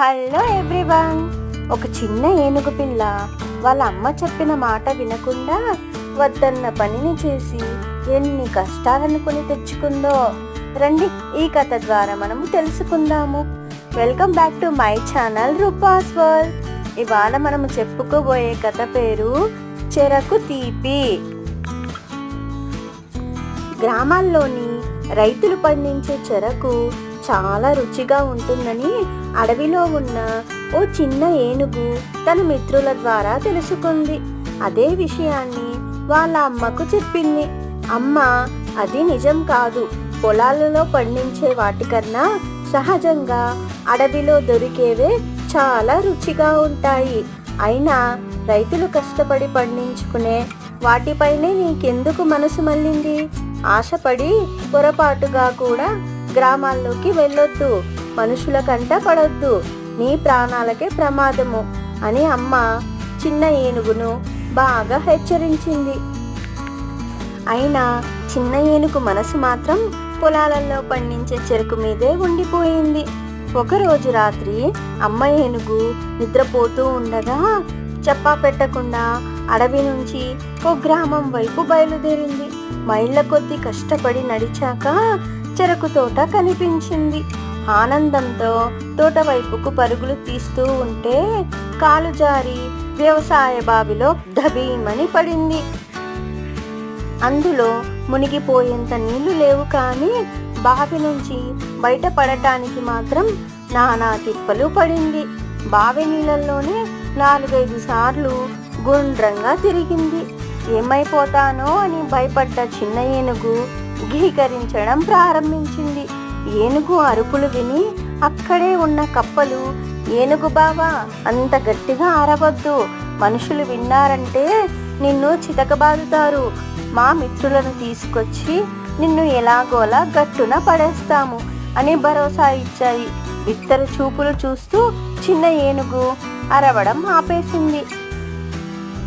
Hello everyone. ఒక చిన్న ఏనుగు పిల్ల వాళ్ళ అమ్మ చెప్పిన మాట వినకుండా వద్దన్న పనిని చేసి ఎన్ని కష్టాలను కొని తెచ్చుకుందో. రండి ఈ కథ ద్వారా మనము తెలుసుకుందాము. Welcome back to my channel Roopa's world. ఇవాళ మనము చెప్పుకోబోయే కథ పేరు చెరకు తీపి. గ్రామాల్లోని రైతులు పండించే చెరకు చాలా రుచిగా ఉంటుందని అడవిలో ఉన్న ఓ చిన్న ఏనుగు తన మిత్రుల ద్వారా తెలుసుకుంది. అదే విషయాన్ని వాళ్ళ అమ్మకు చెప్పింది. అమ్మ అది నిజం కాదు. పొలాలలో పండించే వాటికన్నా సహజంగా అడవిలో దొరికేవే చాలా రుచిగా ఉంటాయి. అయినా రైతులు కష్టపడి పండించుకునే వాటిపైనే నీకెందుకు మనసు మళ్ళింది? ఆశపడి పొరపాటుగా కూడా గ్రామాల్లోకి వెళ్ళొద్దు. మనుషుల కంట పడొద్దు. నీ ప్రాణాలకే ప్రమాదము అని అమ్మ చిన్న ఏనుగును బాగా హెచ్చరించింది. అయినా చిన్న ఏనుగు మనసు మాత్రం పొలాలలో పండించే చెరుకు మీదే ఉండిపోయింది. ఒకరోజు రాత్రి అమ్మ ఏనుగు నిద్రపోతూ ఉండగా చెప్పా పెట్టకుండా అడవి నుంచి ఓ గ్రామం వైపు బయలుదేరింది. మైళ్ళ కొద్ది కష్టపడి నడిచాక చెరకు తోట కనిపించింది. ఆనందంతో తోట వైపుకు పరుగులు తీస్తూ ఉంటే కాలు జారి వ్యవసాయ బావిలో దబీమని పడింది. అందులో మునిగిపోయేంత నీళ్ళు లేవు కానీ బావి నుంచి బయటపడటానికి మాత్రం నానా తిప్పలు పడింది. బావి నీళ్ళల్లోనే నాలుగైదు సార్లు గుండ్రంగా తిరిగింది. ఏమైపోతానో అని భయపడ్డ చిన్న ఏనుగు గీకరించడం ప్రారంభించింది. ఏనుగు అరుపులు విని అక్కడే ఉన్న కప్పలు ఏనుగు బావా అంత గట్టిగా ఆరవద్దు. మనుషులు విన్నారంటే నిన్ను చితకబాదుతారు మా మిత్రులను తీసుకొచ్చి నిన్ను ఎలాగోలా గట్టున పడేస్తాము అని భరోసా ఇచ్చాయి. ఇద్దరు చూపులు చూస్తూ చిన్న ఏనుగు అరవడం ఆపేసింది.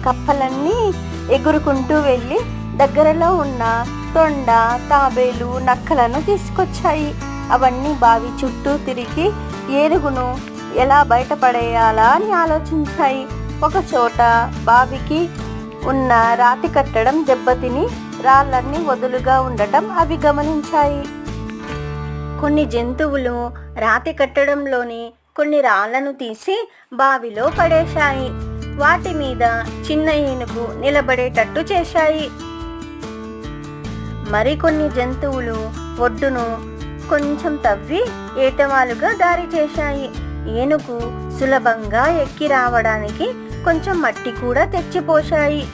కప్పలన్నీ ఎగురుకుంటూ వెళ్ళి దగ్గరలో ఉన్న తొండ తాబేలు నక్కలను తీసుకొచ్చాయి. అవన్నీ బావి చుట్టూ తిరిగి ఏనుగును ఎలా బయటపడేయాలా అని ఆలోచించాయి. ఒక చోట బావికి ఉన్న రాతి కట్టడం దెబ్బతిని రాళ్ళన్నీ వదులుగా ఉండటం అవి గమనించాయి. కొన్ని జంతువులు రాతి కట్టడంలోని కొన్ని రాళ్ళను తీసి బావిలో పడేశాయి. వాటి మీద చిన్న ఏనుగు నిలబడేటట్టు చేశాయి. మరికొన్ని జంతువులు ఒడ్డును కొంచెం తవ్వి ఏటవాలుగా దారి చేశాయి. ఏనుగు సులభంగా ఎక్కి రావడానికి కొంచెం మట్టి కూడా తెచ్చిపోశాయి.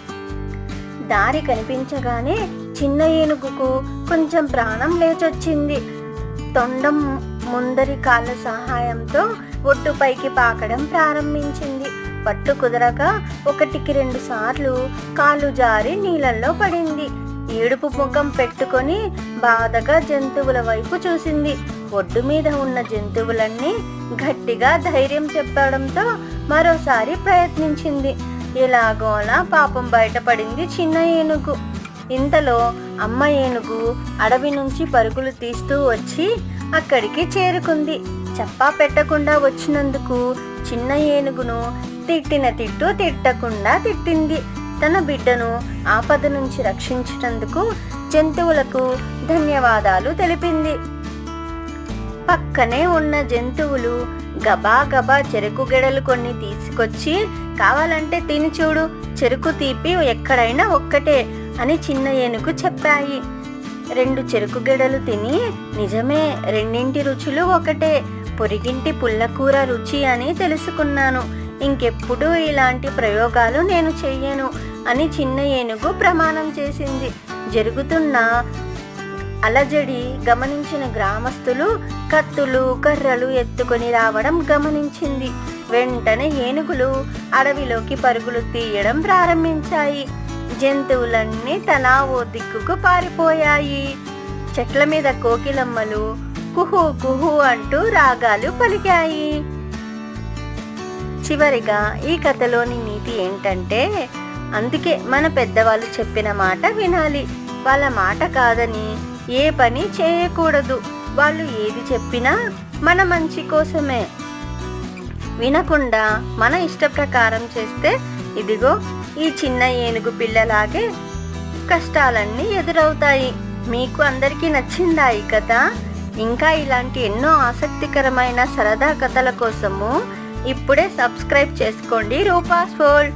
దారి కనిపించగానే చిన్న ఏనుగుకు కొంచెం ప్రాణం లేచొచ్చింది. తొండం ముందరి కాళ్ళ సహాయంతో ఒడ్డుపైకి పాకడం ప్రారంభించింది. పట్టు కుదరక ఒకటికి రెండు సార్లు కాలు జారి నీళ్ళల్లో పడింది. ఏడుపు ముఖం పెట్టుకొని బాధగా జంతువుల వైపు చూసింది. ఒడ్డు మీద ఉన్న జంతువులన్నీ గట్టిగా ధైర్యం చెప్పడంతో మరోసారి ప్రయత్నించింది. ఎలాగోలా పాపం బయటపడింది చిన్న ఏనుగు. ఇంతలో అమ్మ ఏనుగు అడవి నుంచి పరుగులు తీస్తూ వచ్చి అక్కడికి చేరుకుంది. చెప్పా పెట్టకుండా వచ్చినందుకు చిన్న ఏనుగును తిట్టిన తిట్టు తిట్టకుండా తిట్టింది. తన బిడ్డను ఆపద నుంచి రక్షించినందుకు జంతువులకు ధన్యవాదాలు తెలిపింది. పక్కనే ఉన్న జంతువులు గబా గబా చెరుకు గెడలు కొన్ని తీసుకొచ్చి కావాలంటే తిని చూడు చెరుకు తీపి ఎక్కడైనా ఒక్కటే అని చిన్న ఏనుగు చెప్పాయి. రెండు చెరుకు గెడలు తిని నిజమే రెండింటి రుచులు ఒకటే పొరిగింటి పుల్లకూర రుచి అని తెలుసుకున్నాను. ఇంకెప్పుడు ఇలాంటి ప్రయోగాలు నేను చెయ్యను. అని చిన్న ఏనుగు ప్రమాణం చేసింది. జరుగుతున్న అలజడి గమనించిన గ్రామస్తులు కత్తులు కర్రలు ఎత్తుకొని రావడం గమనించింది. వెంటనే ఏనుగులు అడవిలోకి పరుగులు తీయడం ప్రారంభించాయి. జంతువులన్నీ తలా ఓ దిక్కుకు పారిపోయాయి. చెట్ల మీద కోకిలమ్మలు కుహు కుహు అంటూ రాగాలు పలికాయి. చివరిగా ఈ కథలోని నీతి ఏంటంటే అందుకే మన పెద్దవాళ్ళు చెప్పిన మాట వినాలి. వాళ్ళ మాట కాదని ఏ పని చేయకూడదు. వాళ్ళు ఏది చెప్పినా మన మంచి కోసమే. వినకుండా మన ఇష్ట ప్రకారం చేస్తే ఇదిగో ఈ చిన్న ఏనుగు పిల్లలాగే కష్టాలన్నీ ఎదురవుతాయి. మీకు అందరికీ నచ్చిందా ఈ కథ ఇంకా ఇలాంటి ఎన్నో ఆసక్తికరమైన సరదా కథల కోసము ఇప్పుడే సబ్స్క్రైబ్ చేసుకోండి Roopa's world.